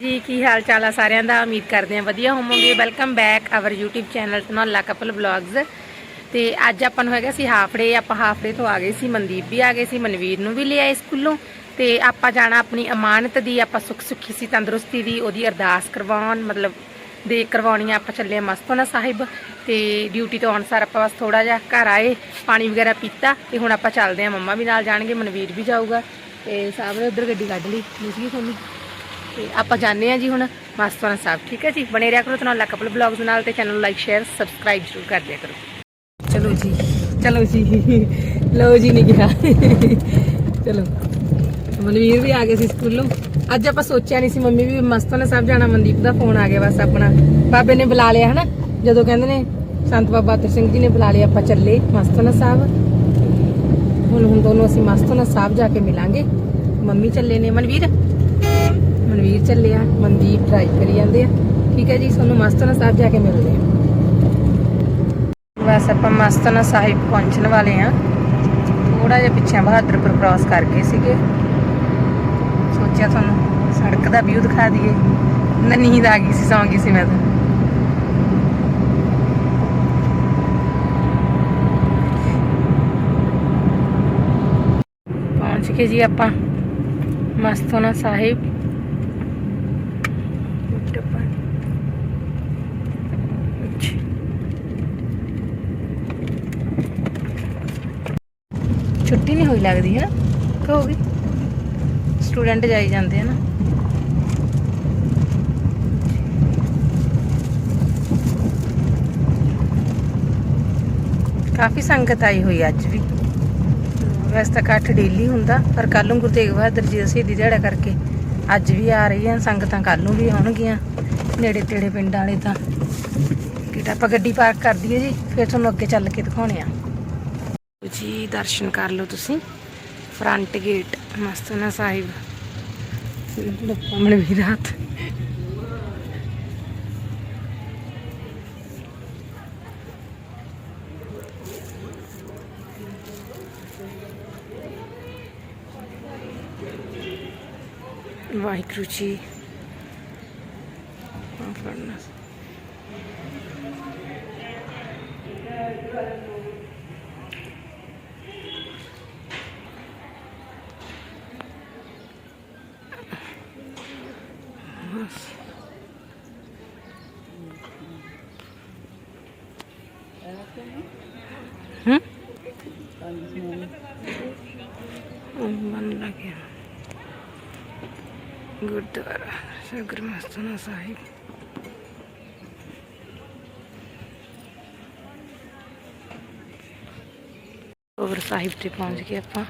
ਜੀ, ਕੀ ਹਾਲ ਚਾਲ ਆ ਸਾਰਿਆਂ ਦਾ? ਉਮੀਦ ਕਰਦੇ ਹਾਂ ਵਧੀਆ ਹੋਵੋਗੇ। Welcome back our YouTube channel Tanaula couple vlogs ਤੇ ਅੱਜ ਆਪਾਂ ਨੂੰ ਹੈਗਾ ਸੀ ਹਾਫ ਡੇ ਆਪਾਂ ਹਾਫ ਡੇ ਤੋਂ ਆ ਗਏ ਸੀ, ਮਨਦੀਪ ਵੀ ਆ ਗਏ ਸੀ, ਮਨਵੀਰ ਨੂੰ ਵੀ ਲੈ ਆਏ ਸਕੂਲੋਂ। ਤੇ ਆਪਾਂ ਜਾਣਾ ਆਪਣੀ ਅਮਾਨਤ ਦੀ, ਆਪਾਂ ਸੁੱਖ ਸੁੱਖੀ ਸੀ, ਤੰਦਰੁਸਤੀ ਦੀ, ਉਹਦੀ ਅਰਦਾਸ ਕਰਵਾਉਣ, ਮਤਲਬ ਦੇ ਕਰਵਾਉਣੀ ਆ, ਆਪਾਂ ਚੱਲੇ ਆ ਮਸਤੋਨਾ ਸਾਹਿਬ। ਤੇ ਡਿਊਟੀ ਤੋਂ ਆਉਣ ਸਾਰ ਆਪਾਂ ਬਸ ਥੋੜਾ ਜਿਹਾ ਘਰ ਆਏ, ਪਾਣੀ ਵਗੈਰਾ ਪੀਤਾ। ਤੇ ਹੁਣ ਆਪਾਂ ਚੱਲਦੇ ਆ, ਮੰਮਾ ਵੀ ਨਾਲ ਜਾਣਗੇ, ਮਨਵੀਰ ਵੀ ਜਾਊਗਾ। ਤੇ ਸਾਹਮਣੇ ਉਧਰ ਗੱਡੀ ਕੱਢ ਲਈ। ਮੁਸਕੀ ਸੋਨੀ ਤੇ ਆਪਾਂ ਜਾਣਦੇ ਆ ਜੀ ਹੁਣ ਮਸਤਵਾਨਾ ਸਾਹਿਬ, ਠੀਕ ਹੈ ਜੀ? ਬਣੇ ਰਿਹਾ ਕਰੋ ਤਨਾਲਾ ਕਪਲ ਬਲੌਗਸ ਨਾਲ ਤੇ ਚੈਨਲ ਨੂੰ ਲਾਈਕ ਸ਼ੇਅਰ ਸਬਸਕ੍ਰਾਈਬ ਜ਼ਰੂਰ ਕਰ ਦਿਆ ਕਰੋ। ਚਲੋ ਜੀ ਚਲੋ ਜੀ, ਲਓ ਜੀ ਨਹੀਂ ਗਿਆ ਚਲੋ, ਮਨਵੀਰ ਵੀ ਆ ਗਏ ਸੀ ਸਕੂਲੋਂ। ਅੱਜ ਆਪਾਂ ਸੋਚਿਆ ਨਹੀਂ ਸੀ, ਮੰਮੀ ਵੀ ਮਸਤਵਾਨਾ ਸਾਹਿਬ ਜਾਣਾ, ਮਨਦੀਪ ਦਾ ਫੋਨ ਆ ਗਿਆ ਬਸ ਆਪਣਾ। ਬਾਬੇ ਨੇ ਬੁਲਾ ਲਿਆ, ਹਨਾ? ਜਦੋਂ ਕਹਿੰਦੇ ਨੇ, ਸੰਤ ਬਾਬਾ ਅਤਰ ਸਿੰਘ ਜੀ ਨੇ ਬੁਲਾ ਲਿਆ, ਆਪਾਂ ਚੱਲੇ ਮਸਤਵਾਨਾ ਸਾਹਿਬ। ਹੁਣ ਹੁਣ ਦੋਨੋਂ ਅਸੀਂ ਮਸਤਵਾਨਾ ਸਾਹਿਬ ਜਾ ਕੇ ਮਿਲਾਂਗੇ। ਮੰਮੀ ਚੱਲੇ ਨੇ। ਮਨਵੀਰ? ਮਨਵੀਰ ਚੱਲੇ ਆ, ਮਨਦੀਪ ਡਰਾਈਵ ਕਰੀ ਜਾਂਦੇ ਆ। ਠੀਕ ਹੈ ਜੀ, ਤੁਹਾਨੂੰ ਮਸਤਨਾ ਸਾਹਿਬ ਜਾ ਕੇ ਮਿਲਦੇ ਆ। ਬਸ ਆਪਾਂ ਮਸਤਨਾ ਸਾਹਿਬ ਪਹੁੰਚਣ ਵਾਲੇ ਆ। ਥੋੜਾ ਜਿਹਾ ਪਿੱਛੇ ਬਹਾਦਰਪੁਰ ਕ੍ਰਾਸ ਕਰ ਸੀਗੇ। ਸੋਚਿਆ ਤੁਹਾਨੂੰ ਸੜਕ ਦਾ ਵਿਊ ਦਿਖਾ ਦਈਏ। ਨਾ ਨੀਂਦ ਆ ਗਈ ਸੀ, ਸੌਂ ਗਈ ਸੀ ਮੈਂ ਤਾਂ। ਪਹੁੰਚ ਗਏ ਜੀ ਆਪਾਂ ਮਸਤਨਾ ਸਾਹਿਬ। ਛੁੱਟੀ ਨਹੀਂ ਹੋਈ ਲੱਗਦੀ, ਹੈ? ਕਹੋਗੀ ਸਟੂਡੈਂਟ ਜਾਈ ਜਾਂਦੇ ਆ ਨਾ। ਕਾਫੀ ਸੰਗਤ ਆਈ ਹੋਈ ਅੱਜ ਵੀ। ਵੈਸੇ ਤਾਂ ਇਕੱਠ ਡੇਲੀ ਹੁੰਦਾ, ਪਰ ਕੱਲ ਨੂੰ ਗੁਰੂ ਤੇਗ ਬਹਾਦਰ ਜੀ ਦਾ ਸ਼ਹੀਦੀ ਦਿਹਾੜਾ ਕਰਕੇ ਅੱਜ ਵੀ ਆ ਰਹੀਆਂ, ਸੰਗਤਾਂ ਕੱਲ ਨੂੰ ਵੀ ਆਉਣਗੀਆਂ। ਨੇੜੇ ਤੇੜੇ ਪਿੰਡਾਂ ਵਾਲੇ ਤਾਂ। ਕਿਤਾ ਆਪਾਂ ਗੱਡੀ ਪਾਰਕ ਕਰ ਦਈਏ ਜੀ ਫਿਰ ਤੁਹਾਨੂੰ ਅੱਗੇ ਚੱਲ ਕੇ ਦਿਖਾਉਣੇ ਆ। ਜੀ ਦਰਸ਼ਨ ਕਰ ਲਓ ਤੁਸੀਂ। ਫਰੰਟ ਗੇਟ ਮਸਤਨਾ ਸਾਹਿਬ। ਲੱਪਾਂ ਵੀ ਰਾਤ। ਵਾਹਿਗੁਰੂ ਜੀ ਮਾਫ਼ ਕਰਨਾ ਹੂੰ? ਮਨ ਲੱਗਿਆ ਗੁਰਦੁਆਰਾ ਸਗਰ ਮਸਤਨਾ ਸਾਹਿਬ। ਓਵਰ ਸਾਹਿਬ ਤੇ ਪਹੁੰਚ ਗਏ ਆਪਾਂ।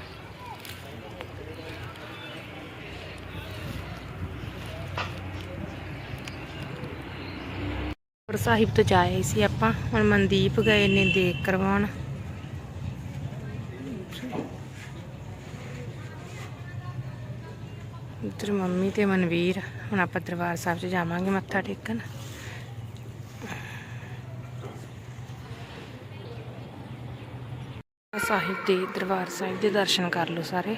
ਸਾਹਿਬ ਤੋਂ ਜਾਏ ਸੀ ਆਪਾਂ। ਹੁਣ ਮਨਦੀਪ ਗਏ ਨੇ ਦੇਖ ਕਰਵਾਉਣ। ਇੱਧਰ ਮੰਮੀ ਤੇ ਮਨਵੀਰ। ਹੁਣ ਆਪਾਂ ਦਰਬਾਰ ਸਾਹਿਬ 'ਚ ਜਾਵਾਂਗੇ ਮੱਥਾ ਟੇਕਣ। ਸਾਹਿਬ ਦੇ ਦਰਬਾਰ ਸਾਹਿਬ ਦੇ ਦਰਸ਼ਨ ਕਰ ਲਓ ਸਾਰੇ।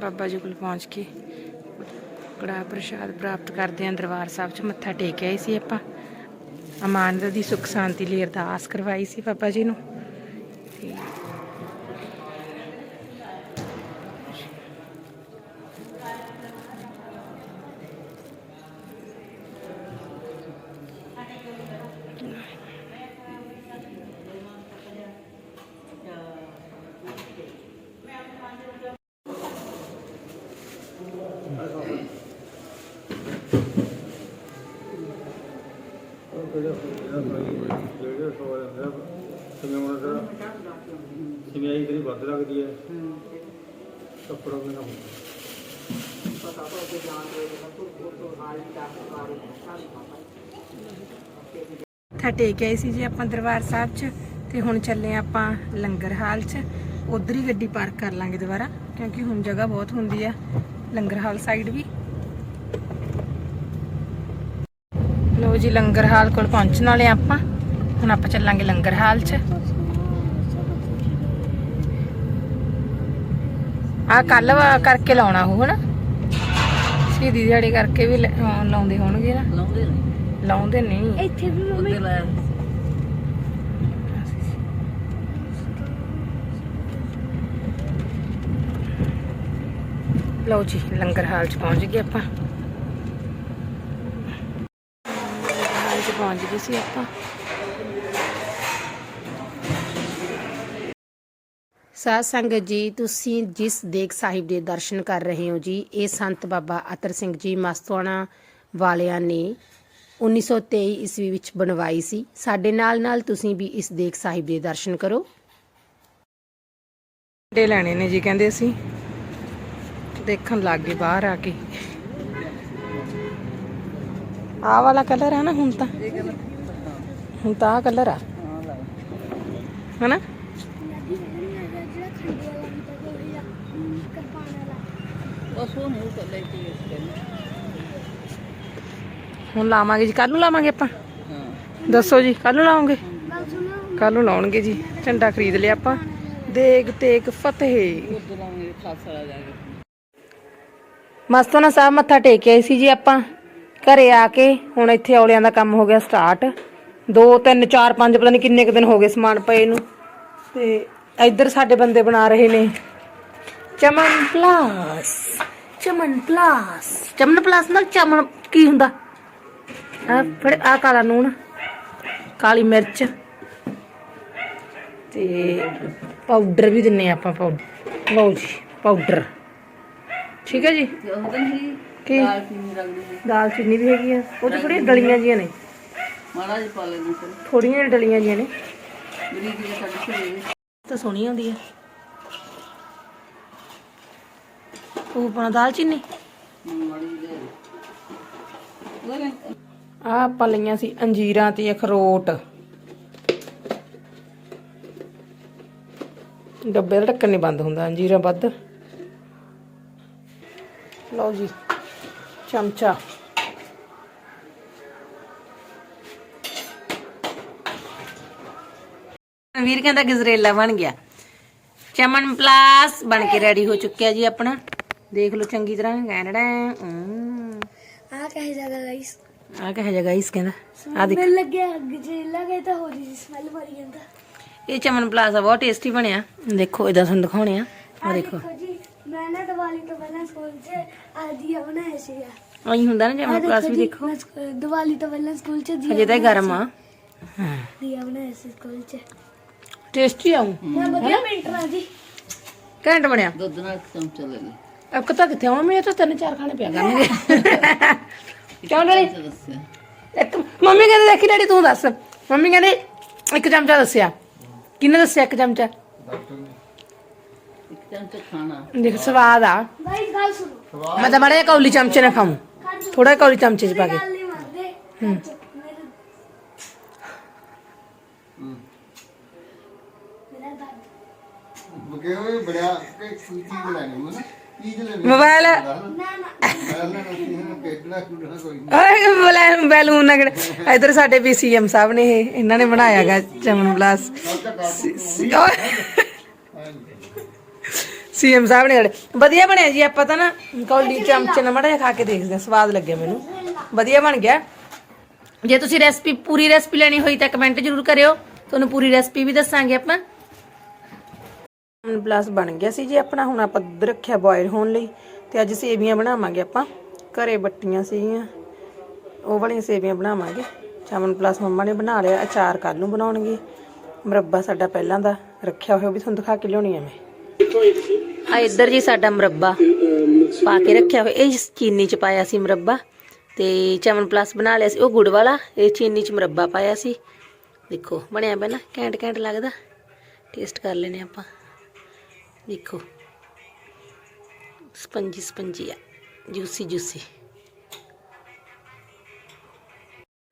ਬਾਬਾ ਜੀ ਕੋਲ ਪਹੁੰਚ ਕੇ ਕੜਾ ਪ੍ਰਸ਼ਾਦ ਪ੍ਰਾਪਤ ਕਰਦੇ ਆਂ ਦਰਬਾਰ ਸਾਹਿਬ 'ਚ। ਮੱਥਾ ਟੇਕਿਆ ਆਏ ਸੀ ਆਪਾਂ। ਅਮਾਨਤ ਦੀ ਸੁੱਖ ਸ਼ਾਂਤੀ ਲਈ ਅਰਦਾਸ ਕਰਵਾਈ ਸੀ ਬਾਬਾ ਜੀ ਨੂੰ ਤੇ ਜਿਹੜੇ ਸੋ ਜਾਂਦਾ ਸਮਿਆਉਣਾ ਦਾ ਸਮਿਆਈ ਤੇਰੀ ਵੱਧ ਲੱਗਦੀ ਹੈ ਕੱਪੜਾ ਵੀ ਨਾ ਹੁੰਦਾ। ਮੱਥਾ ਟੇਕ ਆਏ ਸੀ ਜੀ ਆਪਾਂ ਦਰਬਾਰ ਸਾਹਿਬ 'ਚ ਤੇ ਹੁਣ ਚੱਲੇ ਆਪਾਂ ਲੰਗਰ ਹਾਲ 'ਚ। ਉਧਰ ਹੀ ਗੱਡੀ ਪਾਰਕ ਕਰ ਲਾਂਗੇ ਦੁਬਾਰਾ ਕਿਉਂਕਿ ਹੁਣ ਜਗ੍ਹਾ ਬਹੁਤ ਹੁੰਦੀ ਆ। ਲੰਗਰ ਹਾਲ ਸਾਈਡ ਵੀ। ਲੋ ਜੀ ਲੰਗਰ ਹਾਲ ਕੋਲ ਪਹੁੰਚਣ ਵਾਲੇ ਆਪਾਂ। ਹੁਣ ਆਪਾਂ ਚੱਲਾਂਗੇ ਲੰਗਰ ਹਾਲ 'ਚ। ਆ ਕੱਲ ਕਰਕੇ ਲਾਉਣਾ ਉਹ ਹਨਾ। ਸ਼ਹੀਦੀ ਦਿਹਾੜੀ ਕਰਕੇ ਵੀ ਲਾਉਂਦੇ ਹੋਣਗੇ ਨਾ। ਲਾਉਂਦੇ ਨਹੀਂ। ਇੱਥੇ ਵੀ ਮੰਮੀ। ਲਓ ਜੀ ਲੰਗਰ ਹਾਲ ਚ ਪਹੁੰਚ ਗਏ ਆਪਾਂ। ਹਾਲ ਚ ਪਹੁੰਚ ਗਏ ਸੀ ਆਪਾਂ। ਸਾਧ ਸੰਗਤ ਜੀ, ਤੁਸੀਂ ਜਿਸ ਦੇਖ ਸਾਹਿਬ ਦੇ ਦਰਸ਼ਨ ਕਰ ਰਹੇ ਹੋ ਜੀ, ਇਹ ਸੰਤ ਬਾਬਾ ਅਤਰ ਸਿੰਘ ਜੀ ਮਸਤਵਾਣਾ ਵਾਲਿਆਂ ਨੇ 1923 ਈਸਵੀ ਵਿੱਚ ਬਣਵਾਈ ਸੀ। ਸਾਡੇ ਨਾਲ ਨਾਲ ਤੁਸੀਂ ਵੀ ਇਸ ਦੇਗ ਸਾਹਿਬ ਦੇ ਦਰਸ਼ਨ ਕਰੋ। ਡੇ ਲੈਣੇ ਨੇ ਜੀ, ਕਹਿੰਦੇ ਅਸੀਂ। ਦੇਖਣ ਲੱਗ ਗਏ ਬਾਹਰ ਆ ਕੇ। ਆਹ ਵਾਲਾ ਕਲਰ ਆ ਨਾ ਹੁਣ ਤਾਂ। ਹੁਣ ਤਾਂ ਆਹ ਕਲਰ ਆ। ਹਨਾ ਜਿਹੜਾ ਖੰਡੇ ਵਾਲਾ ਵੀ ਤਾਂ ਕੋਈ ਆ ਕਰਪਾਨ ਵਾਲਾ ਉਹ ਸੋਹਣੇ ਕੱਲੇ ਤੇ ਇਸ ਕਹਿੰਦੇ ਹੁਣ ਲਾਵਾਂਗੇ ਜੀ। ਕੱਲ ਨੂੰ ਲਾਵਾਂਗੇ ਆਪਾਂ। ਦੱਸੋ ਜੀ ਕੱਲ ਨੂੰ ਲਾਵਾਂਗੇ ਕੱਲ ਨੂੰ ਲਾਉਣਗੇ ਜੀ। ਝੰਡਾ ਖਰੀਦ ਲਿਆ ਆਪਾਂ। ਦੇਗ ਤੇਗ ਫਤਿਹ। ਉਧਰ ਆਉਂਗੇ ਖਾਸਾ ਲਾ ਜਾਗੇ ਸਾਹਿਬ ਮੱਥਾ ਟੇਕ ਆਏ ਸੀ ਜੀ ਆਪਾਂ। ਘਰੇ ਆ ਕੇ ਹੁਣ ਇੱਥੇ ਔਲਿਆਂ ਦਾ ਕੰਮ ਹੋ ਗਿਆ ਸਟਾਰਟ। 2 3 4 5 ਪਤਾ ਨਹੀਂ ਕਿੰਨੇ ਕੁ ਦਿਨ ਹੋ ਗਏ ਸਮਾਨ ਪਏ ਨੂੰ। ਤੇ ਇੱਧਰ ਸਾਡੇ ਬੰਦੇ ਬਣਾ ਰਹੇ ਨੇ। ਚਮਨ ਪਲਾਸ ਚਮਨ ਪਲਾਸ ਚਮਨ ਪਲਾਸ ਨਾਲ ਚਮਨ ਕੀ ਹੁੰਦਾ? ਆ ਫੜ ਆ ਕਾਲਾ ਨੂਣ ਕਾਲੀ ਮਿਰਚ ਤੇ ਪਾਊਡਰ ਵੀ ਦਿੰਨੇ ਆਪਾਂ ਪਾਊਡਰ ਲਓ ਜੀ ਪਾਊਡਰ ਠੀਕ ਹੈ ਜੀ? ਕੀ? ਦਾਲ ਚੀਨੀ ਵੀ ਹੈਗੀ ਆ। ਉਹ ਤੇ ਥੋੜੀਆਂ ਡਲੀਆਂ ਜੀਆਂ ਨੇ। ਮਾੜਾ ਜਿਹਾ ਪਾ ਲੈਣਾ ਥੋੜੀਆਂ ਡਲੀਆਂ ਜੀਆਂ ਨੇ। ਤਾਂ ਸੋਹਣੀ ਹੁੰਦੀ ਆ। ਉਹ ਆਪਣਾ ਦਾਲ ਚੀਨੀ? ਮਾੜੀ ਜਿਹੀ ਉਹਨੇ ਆ ਆਪਾਂ ਲਈਆਂ ਸੀ ਅੰਜੀਰਾਂ ਤੇ ਅਖਰੋਟ। ਡੱਬੇ ਦਾ ਢੱਕਣ ਨਹੀਂ ਬੰਦ ਹੁੰਦਾ ਅੰਜੀਰਾਂ ਵੱਧ। ਲਓ ਜੀ ਚਮਚਾ। ਵੀਰ ਕਹਿੰਦਾ ਗਜਰੇਲਾ ਬਣ ਗਿਆ। ਚਮਨ ਪਲਾਸ ਬਣ ਕੇ ਰੈਡੀ ਹੋ ਚੁੱਕਿਆ ਜੀ ਆਪਣਾ। ਦੇਖ ਲਓ ਚੰਗੀ ਤਰ੍ਹਾਂ ਕੈਨੇਡਾ ਆ ਕਹੇ ਜਾਗਾ ਗਾਈਸ ਆ ਕਹੇ ਜਗਾ ਇਸ ਕਹਿੰਦਾ। ਆ ਦੇਖ। ਮੈਨੂੰ ਲੱਗਿਆ ਗਜਰੇਲਾ ਗਏ ਤਾਂ ਹੋ ਰਹੀ ਸਮੈਲ ਮਾਰੀ ਜਾਂਦਾ। ਇਹ ਚਮਨ ਪਲਾਜ਼ਾ ਬਹੁਤ ਟੇਸਟੀ ਬਣਿਆ। ਦੇਖੋ ਇਦਾਂ ਤੁਹਾਨੂੰ ਦਿਖਾਉਣੇ ਆ। ਆ ਦੇਖੋ। ਜੀ ਮੈਂ ਨਾ ਦੀਵਾਲੀ ਤੋਂ ਪਹਿਲਾਂ ਸਕੂਲ 'ਚ ਆਦੀਆ ਬਣਾਇਆ ਸੀਗਾ। ਆਈ ਹੁੰਦਾ ਨਾ ਚਮਨ ਪਲਾਸ ਵੀ ਜੀ, ਦੇਖੋ। ਦੀਵਾਲੀ ਤੋਂ ਪਹਿਲਾਂ ਸਕੂਲ 'ਚ ਦੀਆ ਅਜੇ ਤਾਂ ਗਰਮ ਆ। ਹਾਂ। ਦੀਆ ਬਣਾਇਆ ਸੀ ਸਕੂਲ 'ਚ। ਟੇਸਟੀ ਆਉਂ ਮੈਂ ਵਧੀਆ ਪੇਂਟਰ ਆ ਜੀ। ਘੈਂਟ ਬਣਿਆ। ਦੁੱਧ ਨਾਲ ਚਮਚਾ ਲੈ ਲੈ ਇੱਕ ਤਾਂ ਕਿੱਥੇ ਆਉਣਾ ਮੇਰੇ ਤਾਂ ਤਿੰਨ ਚਾਰ ਖਾਣੇ ਪਿਆ ਕਰਨਗੇ। ਕਿਉਂ ਦੱਸਿਆ ਇੱਕ ਮੰਮੀ ਕਹਿੰਦੇ ਦੇਖੀ ਡੈਡੀ ਤੂੰ ਦੱਸ। ਮੰਮੀ ਕਹਿੰਦੇ ਇੱਕ ਚਮਚਾ ਦੱਸਿਆ। ਕਿੰਨੇ ਦੱਸਿਆ ਇੱਕ ਚਮਚਾ? ਇੱਕ ਚਮਚਾ ਖਾਣਾ। ਦੇਖ ਸਵਾਦ ਆ। ਗਾਈਸ ਗੱਲ ਸੁਣੋ। ਮੈਂ ਤਾਂ ਬੜਾ ਕੌਲੀ ਚਮਚੇ ਨਾਲ ਖਾਉਂ ਥੋੜਾ ਕੌਲੀ ਚਮਚੇ ਚ ਪਾ ਕੇ। ਦਾਦਾ ਬਗੇ ਬੜਿਆ ਕਿ ਚੀਜ਼ ਲੈਣੀ ਮਨ ਚੀਜ਼ ਲੈਣੀ ਮੋਬਾਈਲ ਓਏ ਬੈਲੂਨ ਨਾ ਕਿਹੜੇ ਇਧਰ ਸਾਡੇ ਵੀ ਸਾਹਿਬ ਨੇ ਇਹ। ਇਹਨਾਂ ਨੇ ਬਣਾਇਆਗਾ ਚਮਨ ਪਲਾਸ ਸੀਐਮ ਸਾਹਿਬ ਨੇ ਵਧੀਆ ਬਣਿਆ ਜੀ, ਆਪਾਂ ਤਾਂ ਨਾ ਕੌਲੀ ਚਮਚੇ ਨਾਲ ਮੜਾ ਖਾ ਕੇ ਦੇਖਦੇ ਹਾਂ, ਸਵਾਦ ਲੱਗਿਆ ਮੈਨੂੰ। ਵਧੀਆ ਬਣ ਗਿਆ। ਜੇ ਤੁਸੀਂ ਰੈਸਪੀ ਪੂਰੀ ਰੈਸਪੀ ਲੈਣੀ ਹੋਈ ਤਾਂ ਕਮੈਂਟ ਜ਼ਰੂਰ ਕਰਿਓ। ਤੁਹਾਨੂੰ ਪੂਰੀ ਰੈਸਪੀ ਵੀ ਦੱਸਾਂਗੇ ਆਪਾਂ। ਪਲੱਸ ਬਣ ਗਿਆ ਸੀ ਜੀ ਆਪਣਾ, ਹੁਣ ਆਪਾਂ ਦੁੱਧ ਰੱਖਿਆ ਬੋਇਲ ਹੋਣ ਲਈ ਤੇ ਅੱਜ ਸੇਵੀਆਂ ਬਣਾਵਾਂਗੇ ਆਪਾਂ। ਘਰੇ ਬੱਟੀਆਂ ਸੀਗੀਆਂ, ਉਹ ਵਾਲੀਆਂ ਸੇਵੀਆਂ ਬਣਾਵਾਂਗੇ। ਚਾਵਨ ਪਲੱਸ ਮੰਮਾ ਨੇ ਬਣਾ ਲਿਆ, ਅਚਾਰ ਕੱਲ ਨੂੰ ਬਣਾਉਣਗੇ। ਮੁਰੱਬਾ ਸਾਡਾ ਪਹਿਲਾਂ ਦਾ ਰੱਖਿਆ ਹੋਇਆ ਵੀ ਤੁਹਾਨੂੰ ਦਿਖਾ ਕੇ ਲਿਆਉਣੀ ਆ ਮੈਂ। ਆ ਇੱਧਰ ਜੀ ਸਾਡਾ ਮੁਰੱਬਾ ਪਾ ਕੇ ਰੱਖਿਆ ਹੋਇਆ, ਇਹ ਚੀਨੀ ਚ ਪਾਇਆ ਸੀ ਮੁਰੱਬਾ। ਤੇ ਚਮਨ ਪਲੱਸ ਬਣਾ ਲਿਆ ਸੀ, ਉਹ ਗੁੜ ਵਾਲਾ, ਇਹ ਚੀਨੀ ਚ ਮੁਰੱਬਾ ਪਾਇਆ ਸੀ। ਦੇਖੋ, ਬਣਿਆ ਪਹਿਲਾਂ ਨਾ, ਘੈਂਟ ਘੈਂਟ ਲੱਗਦਾ। ਟੇਸਟ ਕਰ ਲੈਨੇ ਆਪਾਂ। ਦੇਖੋ ਸਪੰਜੀ ਸਪੰਜੀ ਆ। Juicy juicy.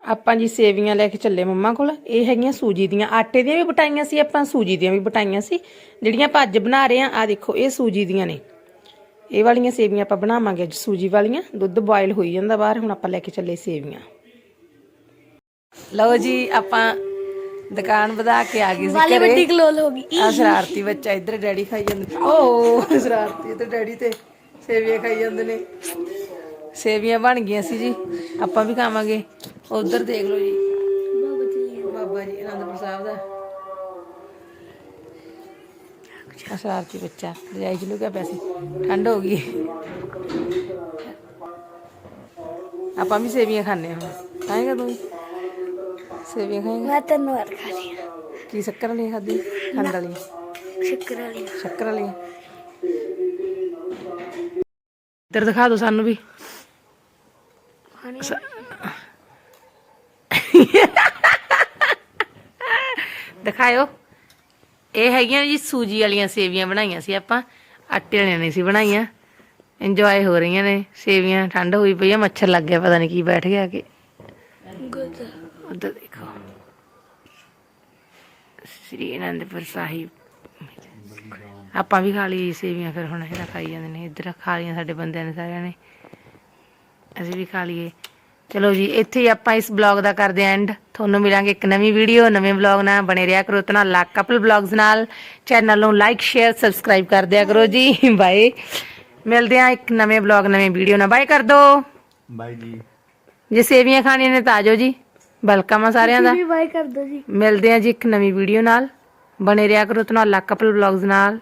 ਆਪਾਂ ਜੀ ਸੇਵੀਆਂ ਲੈ ਕੇ ਚੱਲੇ ਮੰਮਾ ਕੋਲ। ਇਹ ਹੈਗੀਆਂ ਸੂਜੀ ਦੀਆਂ। ਆਟੇ ਦੀਆਂ ਵੀ ਬਟਾਈਆਂ ਸੀ, ਆਪਾਂ ਸੂਜੀ ਦੀਆਂ ਵੀ ਬਟਾਈਆਂ ਸੀ। ਜਿਹੜੀਆਂ ਆਪਾਂ ਅੱਜ ਬਣਾ ਰਹੇ ਆ ਆ ਦੇਖੋ, ਇਹ ਸੂਜੀ ਦੀਆਂ ਨੇ। ਇਹ ਵਾਲੀਆਂ ਸੇਵੀਆਂ ਆਪਾਂ ਬਣਾਵਾਂਗੇ ਅੱਜ, ਸੂਜੀ ਵਾਲੀਆਂ। ਦੁੱਧ ਬੋਇਲ ਹੋਈ ਜਾਂਦਾ ਬਾਹਰ, ਹੁਣ ਆਪਾਂ ਲੈ ਕੇ ਚੱਲੇ ਸੇਵੀਆਂ। ਲਓ ਜੀ, ਆਪਾਂ ਦੁਕਾਨ ਵਧਾ ਕੇ ਆ ਗਏ ਸੀ ਵਾਲੀ ਵੱਡੀ ਕਲੋਲ ਹੋ ਗਈ। ਆ ਸ਼ਰਾਰਤੀ ਬੱਚਾ ਇੱਧਰ ਡੈਡੀ ਖਾਈ ਜਾਂਦੇ ਓ ਸ਼ਰਾਰਤੀ ਤੇ ਡੈਡੀ ਤੇ ਸੇਵੀਆਂ ਖਾਈ ਜਾਂਦੇ ਨੇ। ਸੇਵੀਆਂ ਬਣ ਗਈਆਂ ਸੀ ਜੀ। ਆਪਾਂ ਵੀ ਖਾਵਾਂਗੇ। ਉਧਰ ਦੇਖ ਲਓ ਜੀ। ਬਾਬਾ ਜੀ ਅਨੰਦਪੁਰ ਸਾਹਿਬ ਦਾ। ਸ਼ਰਾਰਤੀ ਬੱਚਾ ਰਜਾਈ ਚ ਲੁਕਿਆ ਪਿਆ ਸੀ। ਠੰਡ ਹੋ ਗਈ। ਆਪਾਂ ਵੀ ਸੇਵੀਆਂ ਖਾਣੇ ਹੁਣ ਖਾਏਗਾ ਤੂੰ? ਸੇਵੀਆਂ ਖਾਏਗਾ ਮੈਂ ਤਿੰਨ ਵਾਰ ਖਾ ਲਈ ਕੀ ਸ਼ੱਕਰ ਵਾਲੀਆਂ ਖਾਦੀ ਖੰਡ ਵਾਲੀਆਂ? ਸ਼ੱਕਰ ਵਾਲੀ ਸ਼ੱਕਰ ਵਾਲੀਆਂ। ਇੱਧਰ ਦਿਖਾ ਦਿਓ ਸਾਨੂੰ ਵੀ। ਖਾਣੀ ਦਿਖਾਇਓ। ਇਹ ਹੈਗੀਆਂ ਜੀ ਸੂਜੀ ਵਾਲੀਆਂ ਸੇਵੀਆਂ ਬਣਾਈਆਂ ਸੀ ਆਪਾਂ। ਆਟੇ ਵਾਲੀਆਂ ਨਹੀਂ ਸੀ ਬਣਾਈਆਂ। ਇੰਜੋਏ ਹੋ ਰਹੀਆਂ ਨੇ। ਸੇਵੀਆਂ ਠੰਡ ਹੋਈ ਪਈ ਆ ਮੱਛਰ ਲੱਗ ਗਿਆ ਪਤਾ ਨਹੀਂ ਕੀ ਬੈਠ ਗਿਆ ਕਿ ਗੁੱਦ। ਉਧਰ ਦੇਖੋ। ਸ੍ਰੀ ਅਨੰਦਪੁਰ ਸਾਹਿਬ। ਆਪਾਂ ਵੀ ਖਾ ਲਈ ਸੇਵੀਆਂ ਫਿਰ ਹੁਣ ਇਹਦਾ ਖਾਈ ਜਾਂਦੇ ਨੇ ਇੱਧਰ ਖਾ ਲਈਆਂ ਸਾਡੇ ਬੰਦਿਆਂ ਨੇ ਸਾਰਿਆਂ ਨੇ। ਅਸੀਂ ਵੀ ਖਾ ਲਈਏ। ਚਲੋ ਜੀ ਇੱਥੇ ਹੀ ਆਪਾਂ ਇਸ ਬਲੌਗ ਦਾ ਕਰਦੇ ਆਂ ਐਂਡ ਤੁਹਾਨੂੰ ਮਿਲਾਂਗੇ ਇੱਕ ਨਵੀਂ ਵੀਡੀਓ ਨਵੇਂ ਬਲੌਗ ਨਾਲ। ਬਣੇ ਰਿਹਾ ਕਰੋ ਧਨਾਲਾ ਕਪਲ ਬਲੌਗਸ ਨਾਲ। ਚੈਨਲ ਨੂੰ ਲਾਈਕ ਸ਼ੇਅਰ ਸਬਸਕ੍ਰਾਈਬ ਕਰ ਦਿਆ ਕਰੋ ਜੀ। ਬਾਏ ਮਿਲਦੇ ਆਂ ਇੱਕ ਨਵੇਂ ਬਲੌਗ ਨਵੇਂ ਵੀਡੀਓ ਨਾਲ। ਬਾਏ ਕਰ ਦੋ। ਬਾਈ ਜੀ। ਜੇ ਸੇਵੀਆਂ ਖਾਣੀਆਂ ਨੇ ਤਾਂ ਆ ਜਾਓ ਜੀ। ਵੈਲਕਮ ਆ ਸਾਰਿਆਂ ਦਾ। ਵੀ ਬਾਈ ਕਰ ਦੋ ਜੀ। ਮਿਲਦੇ ਆਂ ਜੀ ਇੱਕ ਨਵੀਂ ਵੀਡੀਓ ਨਾਲ। ਬਣੇ ਰਿਹਾ ਕਰੋ ਧਨਾਲਾ ਕਪਲ ਬਲੌਗਸ ਨਾਲ।